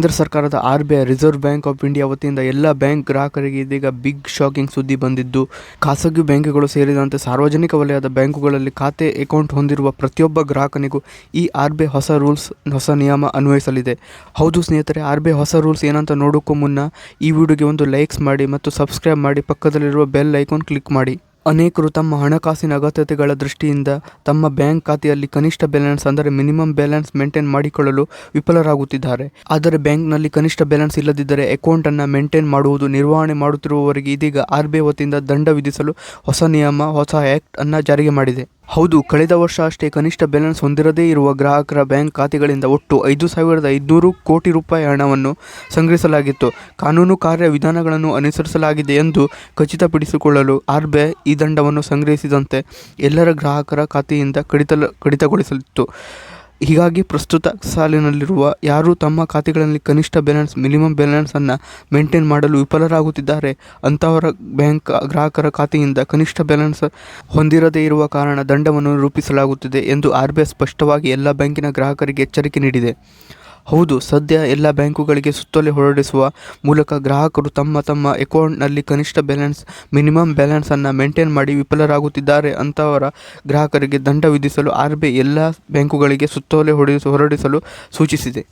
ಕೇಂದ್ರ ಸರ್ಕಾರದ R B I reserve bank of India ವತಿಯಿಂದ ಎಲ್ಲ ಬ್ಯಾಂಕ್ ಗ್ರಾಹಕರಿಗೆ ಇದೀಗ ಬಿಗ್ ಶಾಕಿಂಗ್ ಸುದ್ದಿ ಬಂದಿದ್ದು. ಖಾಸಗಿ ಬ್ಯಾಂಕುಗಳು ಸೇರಿದಂತೆ ಸಾರ್ವಜನಿಕ ವಲಯದ ಬ್ಯಾಂಕುಗಳಲ್ಲಿ ಖಾತೆ ಅಕೌಂಟ್ ಹೊಂದಿರುವ ಪ್ರತಿಯೊಬ್ಬ ಗ್ರಾಹಕನಿಗೂ ಈ ಆರ್ ಬಿ ಐ ಹೊಸ ರೂಲ್ಸ್ ಹೊಸ ನಿಯಮ ಅನ್ವಯಿಸಲಿದೆ. ಹೌದು ಸ್ನೇಹಿತರೆ, ಆರ್ ಬಿ ಐ ಹೊಸ ರೂಲ್ಸ್ ಏನಂತ ನೋಡೋಕ್ಕೂ ಮುನ್ನ ಈ ವಿಡಿಯೋಗೆ ಒಂದು ಲೈಕ್ಸ್ ಮಾಡಿ ಮತ್ತು ಸಬ್ಸ್ಕ್ರೈಬ್ ಮಾಡಿ. ಪಕ್ಕದಲ್ಲಿರುವ ಬೆಲ್ ಐಕಾನ್ ಕ್ಲಿಕ್ ಮಾಡಿ. ಅನೇಕರು ತಮ್ಮ ಹಣಕಾಸಿನ ಅಗತ್ಯತೆಗಳ ದೃಷ್ಟಿಯಿಂದ ತಮ್ಮ ಬ್ಯಾಂಕ್ ಖಾತೆಯಲ್ಲಿ ಕನಿಷ್ಠ ಬ್ಯಾಲೆನ್ಸ್ ಅಂದರೆ ಮಿನಿಮಮ್ ಬ್ಯಾಲೆನ್ಸ್ ಮೇಂಟೈನ್ ಮಾಡಿಕೊಳ್ಳಲು ವಿಫಲರಾಗುತ್ತಿದ್ದಾರೆ. ಆದರೆ ಬ್ಯಾಂಕ್ನಲ್ಲಿ ಕನಿಷ್ಠ ಬ್ಯಾಲೆನ್ಸ್ ಇಲ್ಲದಿದ್ದರೆ ಅಕೌಂಟ್ ಅನ್ನು ಮೇಂಟೈನ್ ಮಾಡುವುದು, ನಿರ್ವಹಣೆ ಮಾಡುತ್ತಿರುವವರಿಗೆ ಇದೀಗ ಆರ್ ಬಿ ಐ ವತಿಯಿಂದ ದಂಡ ವಿಧಿಸಲು ಹೊಸ ನಿಯಮ, ಹೊಸ ಆ್ಯಕ್ಟ್ ಅನ್ನು ಜಾರಿಗೆ ಮಾಡಿದೆ. ಹೌದು, ಕಳೆದ ವರ್ಷ ಅಷ್ಟೇ ಕನಿಷ್ಠ ಬ್ಯಾಲೆನ್ಸ್ ಹೊಂದಿರದೇ ಇರುವ ಗ್ರಾಹಕರ ಬ್ಯಾಂಕ್ ಖಾತೆಗಳಿಂದ ಒಟ್ಟು ಐದು ಸಾವಿರದ ಐದುನೂರು ಕೋಟಿ ರೂಪಾಯಿ ಹಣವನ್ನು ಸಂಗ್ರಹಿಸಲಾಗಿತ್ತು. ಕಾನೂನು ಕಾರ್ಯ ವಿಧಾನಗಳನ್ನು ಅನುಸರಿಸಲಾಗಿದೆ ಎಂದು ಖಚಿತಪಡಿಸಿಕೊಳ್ಳಲು ಆರ್ಬಿಐ ಈ ದಂಡವನ್ನು ಸಂಗ್ರಹಿಸಿದಂತೆ ಎಲ್ಲರ ಗ್ರಾಹಕರ ಖಾತೆಯಿಂದ ಕಡಿತ ಕಡಿತಗೊಳಿಸಲಿತ್ತು. ಹೀಗಾಗಿ ಪ್ರಸ್ತುತ ಸಾಲಿನಲ್ಲಿರುವ ಯಾರು ತಮ್ಮ ಖಾತೆಗಳಲ್ಲಿ ಕನಿಷ್ಠ ಬ್ಯಾಲೆನ್ಸ್, ಮಿನಿಮಮ್ ಬ್ಯಾಲೆನ್ಸ್ ಅನ್ನು ಮೇಂಟೈನ್ ಮಾಡಲು ವಿಫಲರಾಗುತ್ತಿದ್ದಾರೆ. ಅಂತಹವರ ಬ್ಯಾಂಕ್ ಗ್ರಾಹಕರ ಖಾತೆಯಿಂದ ಕನಿಷ್ಠ ಬ್ಯಾಲೆನ್ಸ್ ಹೊಂದಿರದೇ ಇರುವ ಕಾರಣ ದಂಡವನ್ನು ರೂಪಿಸಲಾಗುತ್ತಿದೆ ಎಂದು ಆರ್ ಬಿ ಐ ಸ್ಪಷ್ಟವಾಗಿ ಎಲ್ಲ ಬ್ಯಾಂಕಿನ ಗ್ರಾಹಕರಿಗೆ ಎಚ್ಚರಿಕೆ ನೀಡಿದೆ. ಹೌದು, ಸದ್ಯ ಎಲ್ಲ ಬ್ಯಾಂಕುಗಳಿಗೆ ಸುತ್ತೋಲೆ ಹೊರಡಿಸುವ ಮೂಲಕ ಗ್ರಾಹಕರು ತಮ್ಮ ತಮ್ಮ ಅಕೌಂಟ್ನಲ್ಲಿ ಕನಿಷ್ಠ ಬ್ಯಾಲೆನ್ಸ್, ಮಿನಿಮಮ್ ಬ್ಯಾಲೆನ್ಸ್ ಅನ್ನು ಮೇಂಟೈನ್ ಮಾಡಿ ವಿಫಲರಾಗುತ್ತಿದ್ದಾರೆ ಅಂತವರ ಗ್ರಾಹಕರಿಗೆ ದಂಡ ವಿಧಿಸಲು ಆರ್ ಬಿ ಐ ಎಲ್ಲ ಬ್ಯಾಂಕುಗಳಿಗೆ ಸುತ್ತೋಲೆ ಹೊರಡಿಸ, ಹೊರಡಿಸಲು ಸೂಚಿಸಿದೆ.